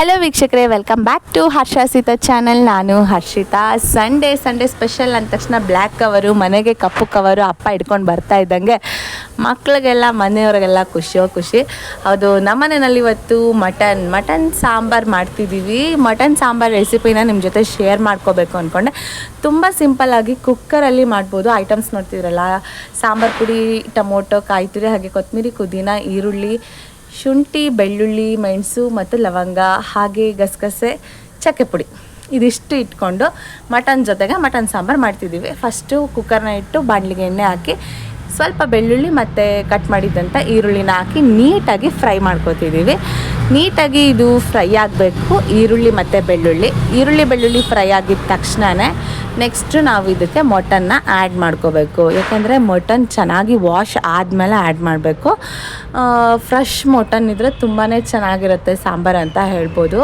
Hello ವೀಕ್ಷಕರೇ. Welcome back to Harshasita channel ನಾನು Harshita. Sunday Sunday special ಅಂದ ತಕ್ಷಣ ಬ್ಲ್ಯಾಕ್ ಕವರು ಮನೆಗೆ ಕಪ್ಪು ಕವರು ಅಪ್ಪ ಇಟ್ಕೊಂಡು ಬರ್ತಾ ಇದ್ದಂಗೆ ಮಕ್ಕಳಿಗೆಲ್ಲ ಮನೆಯವ್ರಿಗೆಲ್ಲ ಖುಷಿಯೋ ಖುಷಿ. ಅದು ನಮ್ಮನೆಯಲ್ಲಿ ಇವತ್ತು ಮಟನ್ ಮಟನ್ ಸಾಂಬಾರು ಮಾಡ್ತಿದ್ದೀವಿ. ಮಟನ್ ಸಾಂಬಾರು ರೆಸಿಪಿನ ನಿಮ್ಮ ಜೊತೆ ಶೇರ್ ಮಾಡ್ಕೋಬೇಕು ಅಂದ್ಕೊಂಡೆ ತುಂಬ ಸಿಂಪಲ್ಲಾಗಿ ಕುಕ್ಕರಲ್ಲಿ ಮಾಡ್ಬೋದು. ಐಟಮ್ಸ್ ನೋಡ್ತಿದ್ರಲ್ಲ, ಸಾಂಬಾರು ಪುಡಿ, ಟೊಮೊಟೊ, ಕಾಯಿ ತುರಿ, ಹಾಗೆ ಕೊತ್ತಂಬರಿ ಪುದೀನ, ಈರುಳ್ಳಿ ಶುಂಠಿ, ಬೆಳ್ಳುಳ್ಳಿ, ಮೆಣಸು ಮತ್ತು ಲವಂಗ, ಹಾಗೆ ಗಸಗಸೆ, ಚಕ್ಕೆ ಪುಡಿ. ಇದಿಷ್ಟು ಇಟ್ಕೊಂಡು ಮಟನ್ ಜೊತೆಗೆ ಮಟನ್ ಸಾಂಬಾರು ಮಾಡ್ತಿದ್ದೀವಿ. ಫಸ್ಟು ಕುಕ್ಕರ್ನ ಇಟ್ಟು ಬಾಣಲಿಗೆ ಎಣ್ಣೆ ಹಾಕಿ, ಸ್ವಲ್ಪ ಬೆಳ್ಳುಳ್ಳಿ ಮತ್ತು ಕಟ್ ಮಾಡಿದ್ದಂಥ ಈರುಳ್ಳಿನ ಹಾಕಿ ನೀಟಾಗಿ ಫ್ರೈ ಮಾಡ್ಕೋತಿದ್ದೀವಿ ನೀಟಾಗಿ ಇದು ಫ್ರೈ ಆಗಬೇಕು. ಈರುಳ್ಳಿ ಮತ್ತು ಬೆಳ್ಳುಳ್ಳಿ. ಈರುಳ್ಳಿ, ಬೆಳ್ಳುಳ್ಳಿ ಫ್ರೈ ಆಗಿದ ತಕ್ಷಣವೇ ನೆಕ್ಸ್ಟ್ ನಾವು ಇದಕ್ಕೆ ಮಟನ್ನ ಆ್ಯಡ್ ಮಾಡ್ಕೋಬೇಕು. ಯಾಕೆಂದರೆ ಮಟನ್ ಚೆನ್ನಾಗಿ ವಾಶ್ ಆದಮೇಲೆ ಆ್ಯಡ್ ಮಾಡಬೇಕು. ಫ್ರೆಶ್ ಮಟನ್ ಇದ್ದರೆ ತುಂಬಾ ಚೆನ್ನಾಗಿರುತ್ತೆ ಸಾಂಬಾರು ಅಂತ ಹೇಳ್ಬೋದು.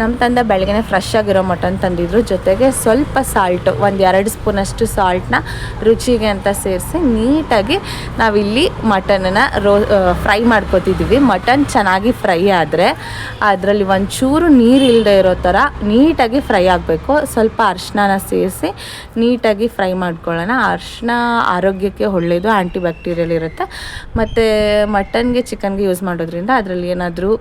ನಮ್ಮ ತಂದೆ ಬೆಳಗ್ಗೆ ಫ್ರೆಶ್ ಆಗಿರೋ ಮಟನ್ ತಂದಿದ್ರು. ಜೊತೆಗೆ ಸ್ವಲ್ಪ ಸಾಲ್ಟು ಒಂದು ಎರಡು ಸ್ಪೂನಷ್ಟು ಸಾಲ್ಟ್ನ ರುಚಿಗೆ ಅಂತ ಸೇರಿಸಿ ನೀಟಾಗಿ ನಾವಿಲ್ಲಿ ಮಟನನ್ನ ರೋ ಫ್ರೈ ಮಾಡ್ಕೋತಿದ್ದೀವಿ ಮಟನ್ ಚೆನ್ನಾಗಿ ಫ್ರೈ ಆದರೆ ಅದರಲ್ಲಿ ಒಂಚೂರು ನೀರು ಇಲ್ಲದೆ ಇರೋ ಥರ ನೀಟಾಗಿ ಫ್ರೈ ಆಗಬೇಕು. ಸ್ವಲ್ಪ ಅರ್ಶಿನ ಸೇರಿಸಿ ನೀಟಾಗಿ ಫ್ರೈ ಮಾಡ್ಕೊಳ್ಳೋಣ. ಅರಿಶಿನ ಆರೋಗ್ಯಕ್ಕೆ ಒಳ್ಳೆಯದು ಆ್ಯಂಟಿ ಬ್ಯಾಕ್ಟೀರಿಯಲ್ ಇರುತ್ತೆ. ಮತ್ತು ಮಟನ್ಗೆ ಚಿಕನ್ಗೆ ಯೂಸ್ ಮಾಡೋದ್ರಿಂದ ಅದರಲ್ಲಿ ಏನಾದರೂ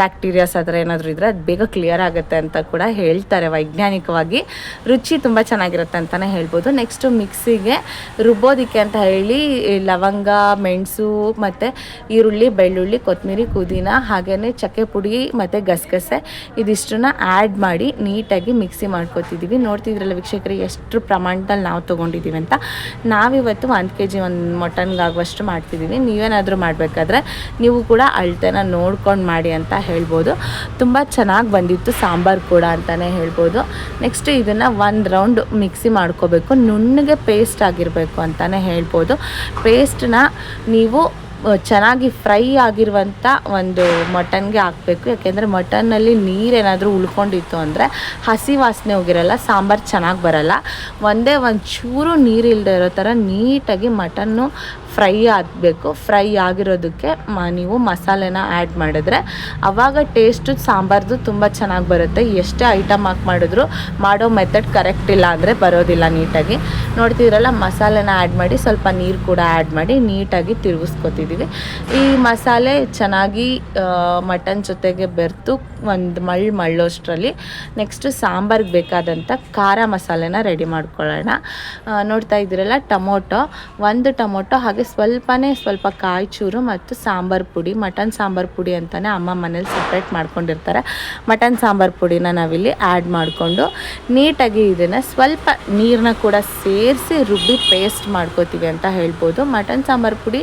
ಬ್ಯಾಕ್ಟೀರಿಯಾಸ್ ಆ ಏನಾದರೂ ಇದ್ದರೆ ಅದು ಬೇಗ ಕ್ಲಿಯರ್ ಆಗುತ್ತೆ ಅಂತ ಕೂಡ ಹೇಳ್ತಾರೆ ವೈಜ್ಞಾನಿಕವಾಗಿ. ರುಚಿ ತುಂಬ ಚೆನ್ನಾಗಿರುತ್ತೆ ಅಂತಲೇ ಹೇಳ್ಬೋದು. ನೆಕ್ಸ್ಟು ಮಿಕ್ಸಿಗೆ ರುಬ್ಬೋದಕ್ಕೆ ಅಂತ ಹೇಳಿ ಲವಂಗ, ಮೆಣಸು ಮತ್ತು ಈರುಳ್ಳಿ, ಬೆಳ್ಳುಳ್ಳಿ ಕೊತ್ತಂಬರಿ ಪುದೀನ ಹಾಗೆಯೇ ಚಕ್ಕೆ ಪುಡಿ ಮತ್ತು ಗಸಗಸೆ ಇದಿಷ್ಟನ್ನ ಆ್ಯಡ್ ಮಾಡಿ ನೀಟಾಗಿ ಮಿಕ್ಸಿ ಮಾಡ್ಕೋತಿದ್ದೀವಿ ನೋಡ್ತಿದ್ರಲ್ಲ ವೀಕ್ಷಕರಿಗೆ ಎಷ್ಟು ಪ್ರಮಾಣದಲ್ಲಿ ನಾವು ತೊಗೊಂಡಿದ್ದೀವಿ ಅಂತ. ನಾವಿವತ್ತು ಒಂದು ಕೆ ಜಿ ಒಂದು ಮಟನ್ಗಾಗುವಷ್ಟು ಮಾಡ್ತಿದ್ದೀವಿ ನೀವೇನಾದರೂ ಮಾಡಬೇಕಾದ್ರೆ ನೀವು ಕೂಡ ಅಳತೆನ ನೋಡ್ಕೊಂಡು ಮಾಡಿ ಅಂತ ಹೇಳ್ಬೋದು. ತುಂಬ ಚೆನ್ನಾಗಿ ಬಂದಿತ್ತು ಸಾಂಬಾರು ಕೂಡ ಅಂತಲೇ ಹೇಳ್ಬೋದು. ನೆಕ್ಸ್ಟ್ ಇದನ್ನು ಒಂದು ರೌಂಡ್ ಮಿಕ್ಸಿ ಮಾಡ್ಕೋಬೇಕು. ನುಣ್ಣಗೆ ಪೇಸ್ಟ್ ಆಗಿರಬೇಕು ಅಂತಲೇ ಹೇಳ್ಬೋದು. ಪೇಸ್ಟನ್ನ ನೀವು ಚೆನ್ನಾಗಿ ಫ್ರೈ ಆಗಿರುವಂಥ ಒಂದು ಮಟನ್ಗೆ ಹಾಕಬೇಕು. ಯಾಕೆಂದರೆ ಮಟನ್ನಲ್ಲಿ ನೀರೇನಾದರೂ ಉಳ್ಕೊಂಡಿತ್ತು ಅಂದರೆ ಹಸಿ ವಾಸನೆ ಹೋಗಿರಲ್ಲ, ಸಾಂಬಾರು ಚೆನ್ನಾಗಿ ಬರಲ್ಲ. ಒಂದೇ ಒಂದು ಚೂರು ನೀರು ಇಲ್ಲದೆ ಇರೋ ಥರ ನೀಟಾಗಿ ಮಟನ್ನು ಫ್ರೈ ಆಗಬೇಕು ಫ್ರೈ ಆಗಿರೋದಕ್ಕೆ ಮ, ನೀವು ಮಸಾಲೆನ ಆ್ಯಡ್ ಮಾಡಿದ್ರೆ ಆವಾಗ ಟೇಸ್ಟು ಸಾಂಬಾರ್ದು ತುಂಬ ಚೆನ್ನಾಗಿ ಬರುತ್ತೆ. ಎಷ್ಟೇ ಐಟಮ್ ಹಾಕಿ ಮಾಡಿದ್ರು ಮಾಡೋ ಮೆಥಡ್ ಕರೆಕ್ಟ್ ಇಲ್ಲ ಅಂದರೆ ಬರೋದಿಲ್ಲ ನೀಟಾಗಿ. ನೋಡ್ತಿದ್ರಲ್ಲ ಮಸಾಲೆನ ಆ್ಯಡ್ ಮಾಡಿ ಸ್ವಲ್ಪ ನೀರು ಕೂಡ ಆ್ಯಡ್ ಮಾಡಿ ನೀಟಾಗಿ ತಿರುಗಿಸ್ಕೊತಿದ್ದೀವಿ ಈ ಮಸಾಲೆ ಚೆನ್ನಾಗಿ ಮಟನ್ ಜೊತೆಗೆ ಬೆರೆತು ಒಂದು ಮಳ್ಳು ಮಳ್ಳೋಷ್ಟರಲ್ಲಿ ನೆಕ್ಸ್ಟ್ ಸಾಂಬಾರ್ಗೆ ಬೇಕಾದಂಥ ಖಾರ ಮಸಾಲೆನ ರೆಡಿ ಮಾಡ್ಕೊಳ್ಳೋಣ. ನೋಡ್ತಾ ಇದ್ದೀರಲ್ಲ, ಟೊಮೊಟೊ, ಒಂದು ಟೊಮೊಟೊ ಹಾಗೆ ಸ್ವಲ್ಪನೇ ಸ್ವಲ್ಪ ಕಾಯಿ ಚೂರು ಮತ್ತು ಸಾಂಬಾರು ಪುಡಿ, ಮಟನ್ ಸಾಂಬಾರು ಪುಡಿ ಅಂತಲೇ ಅಮ್ಮ ಮನೇಲಿ ಸಪ್ರೇಟ್ ಮಾಡ್ಕೊಂಡಿರ್ತಾರೆ. ಮಟನ್ ಸಾಂಬಾರು ಪುಡಿನ ನಾವಿಲ್ಲಿ ಆ್ಯಡ್ ಮಾಡಿಕೊಂಡು ನೀಟಾಗಿ ಇದನ್ನು ಸ್ವಲ್ಪ ನೀರನ್ನ ಕೂಡ ಸೇರಿಸಿ ರುಬ್ಬಿ ಪೇಸ್ಟ್ ಮಾಡ್ಕೋತೀವಿ ಅಂತ ಹೇಳ್ಬೋದು. ಮಟನ್ ಸಾಂಬಾರು ಪುಡಿ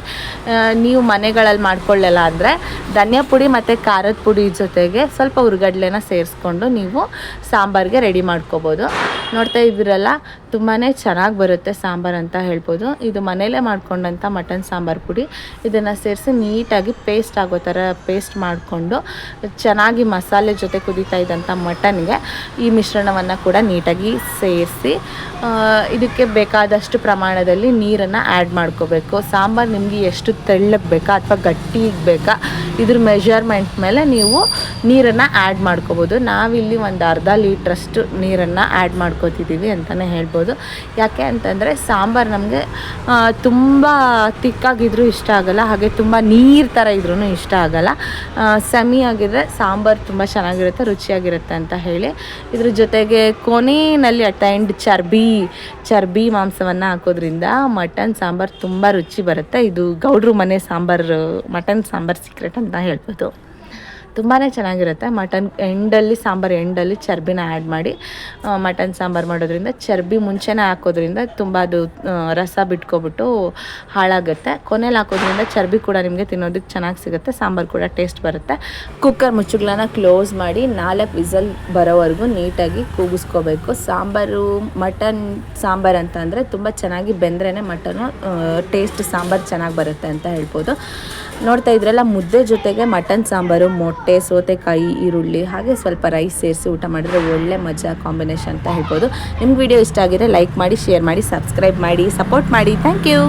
ನೀವು ಮನೆಗಳಲ್ಲಿ ಮಾಡ್ಕೊಳ್ಳಲ್ಲ ಅಂದರೆ ಧನಿಯಾ ಪುಡಿ ಮತ್ತು ಖಾರದ ಪುಡಿ ಜೊತೆಗೆ ಸ್ವಲ್ಪ ಉರ್ಗಡ್ಲೆನ ಸೇರಿಸ್ಕೊಂಡು ನೀವು ಸಾಂಬಾರಿಗೆ ರೆಡಿ ಮಾಡ್ಕೋಬೋದು. ನೋಡ್ತಾ ಇದ್ದೀರಲ್ಲ ತುಂಬಾ ಚೆನ್ನಾಗಿ ಬರುತ್ತೆ ಸಾಂಬಾರು ಅಂತ ಹೇಳ್ಬೋದು. ಇದು ಮನೆಯಲ್ಲೇ ಮಾಡ್ಕೊಂಡಂಥ ಮಟನ್ ಸಾಂಬಾರು ಪುಡಿ. ಇದನ್ನು ಸೇರಿಸಿ ನೀಟಾಗಿ ಪೇಸ್ಟ್ ಆಗೋ ಥರ ಪೇಸ್ಟ್ ಮಾಡಿಕೊಂಡು ಚೆನ್ನಾಗಿ ಮಸಾಲೆ ಜೊತೆ ಕುದೀತಾ ಇದ್ದಂಥ ಮಟನ್ಗೆ ಈ ಮಿಶ್ರಣವನ್ನು ಕೂಡ ನೀಟಾಗಿ ಸೇರಿಸಿ ಇದಕ್ಕೆ ಬೇಕಾದಷ್ಟು ಪ್ರಮಾಣದಲ್ಲಿ ನೀರನ್ನು ಆ್ಯಡ್ ಮಾಡ್ಕೋಬೇಕು. ಸಾಂಬಾರು ನಿಮಗೆ ಎಷ್ಟು ತೆಳ್ಳಗೆ ಬೇಕಾ ಅಥವಾ ಗಟ್ಟಿ ಬೇಕಾ ಇದ್ರ ಮೆಷರ್ಮೆಂಟ್ ಮೇಲೆ ನೀವು ನೀರನ್ನು ಆ್ಯಡ್ ಮಾಡ್ಕೋಬೋದು. ನಾವಿಲ್ಲಿ ಒಂದು ಅರ್ಧ ಲೀಟ್ರಷ್ಟು ನೀರನ್ನು ಆ್ಯಡ್ ಮಾಡ್ಕೋತಿದ್ದೀವಿ ಅಂತಲೇ ಹೇಳ್ಬೋದು. ಯಾಕೆ ಅಂತಂದರೆ ಸಾಂಬಾರು ನಮಗೆ ತುಂಬ ತಿಕ್ಕಾಗಿದ್ರೂ ಇಷ್ಟ ಆಗಲ್ಲ, ಹಾಗೆ ತುಂಬ ನೀರು ಥರ ಇದ್ರೂ ಇಷ್ಟ ಆಗಲ್ಲ. ಸೆಮಿ ಆಗಿದ್ರೆ ಸಾಂಬಾರು ತುಂಬ ಚೆನ್ನಾಗಿರುತ್ತೆ, ರುಚಿಯಾಗಿರುತ್ತೆ ಅಂತ ಹೇಳಿ. ಇದ್ರ ಜೊತೆಗೆ ಕೊನೆಯಲ್ಲಿ ಅಟ್ ಎಂಡ್ ಚರ್ಬಿ ಚರ್ಬಿ ಮಾಂಸವನ್ನು ಹಾಕೋದ್ರಿಂದ ಮಟನ್ ಸಾಂಬಾರು ತುಂಬ ರುಚಿ ಬರುತ್ತೆ. ಇದು ಗೌಡ್ರು ಮನೆ ಸಾಂಬಾರು, ಮಟನ್ ಸಾಂಬಾರು ಸೀಕ್ರೆಟ್ ಅಂತ ಹೇಳ್ಬೋದು. ತುಂಬಾ ಚೆನ್ನಾಗಿರುತ್ತೆ. ಮಟನ್ ಎಂಡಲ್ಲಿ ಸಾಂಬಾರು, ಎಂಡಲ್ಲಿ ಚರ್ಬಿನ ಆ್ಯಡ್ ಮಾಡಿ ಮಟನ್ ಸಾಂಬಾರು ಮಾಡೋದ್ರಿಂದ, ಚರ್ಬಿ ಮುಂಚೆನೇ ಹಾಕೋದ್ರಿಂದ ತುಂಬ ಅದು ರಸ ಬಿಟ್ಕೊಬಿಟ್ಟು ಹಾಳಾಗುತ್ತೆ. ಕೊನೆಯಲ್ಲಿ ಹಾಕೋದ್ರಿಂದ ಚರ್ಬಿ ಕೂಡ ನಿಮಗೆ ತಿನ್ನೋದಕ್ಕೆ ಚೆನ್ನಾಗಿ ಸಿಗುತ್ತೆ. ಸಾಂಬಾರು ಕೂಡ ಟೇಸ್ಟ್ ಬರುತ್ತೆ. ಕುಕ್ಕರ್ ಮುಚ್ಚುಗಳನ್ನ ಕ್ಲೋಸ್ ಮಾಡಿ ನಾಲ್ಕು ವಿಸಲ್ ಬರೋವರೆಗೂ ನೀಟಾಗಿ ಕೂಗಿಸ್ಕೋಬೇಕು. ಸಾಂಬಾರು, ಮಟನ್ ಸಾಂಬಾರು ಅಂತ ಅಂದರೆ ತುಂಬ ಚೆನ್ನಾಗಿ ಬೆಂದ್ರೇ ಮಟನು ಟೇಸ್ಟ್ ಸಾಂಬಾರು ಚೆನ್ನಾಗಿ ಬರುತ್ತೆ ಅಂತ ಹೇಳ್ಬೋದು. ನೋಡ್ತಾ ಇದ್ರಲ್ಲ, ಮುದ್ದೆ ಜೊತೆಗೆ ಮಟನ್ ಸಾಂಬಾರು, ಮೊಟ್ಟೆ, ಸೌತೆಕಾಯಿ, ಈರುಳ್ಳಿ, ಹಾಗೆ ಸ್ವಲ್ಪ ರೈಸ್ ಸೇರಿಸಿ ಊಟ ಮಾಡಿದ್ರೆ ಒಳ್ಳೆ ಮಜಾ ಕಾಂಬಿನೇಷನ್ ಅಂತ ಹೇಳ್ಬೋದು. ನಿಮ್ಗೆ ವಿಡಿಯೋ ಇಷ್ಟ ಆಗಿದ್ರೆ ಲೈಕ್ ಮಾಡಿ ಶೇರ್ ಮಾಡಿ ಸಬ್ಸ್ಕ್ರೈಬ್ ಮಾಡಿ ಸಪೋರ್ಟ್ ಮಾಡಿ. Thank you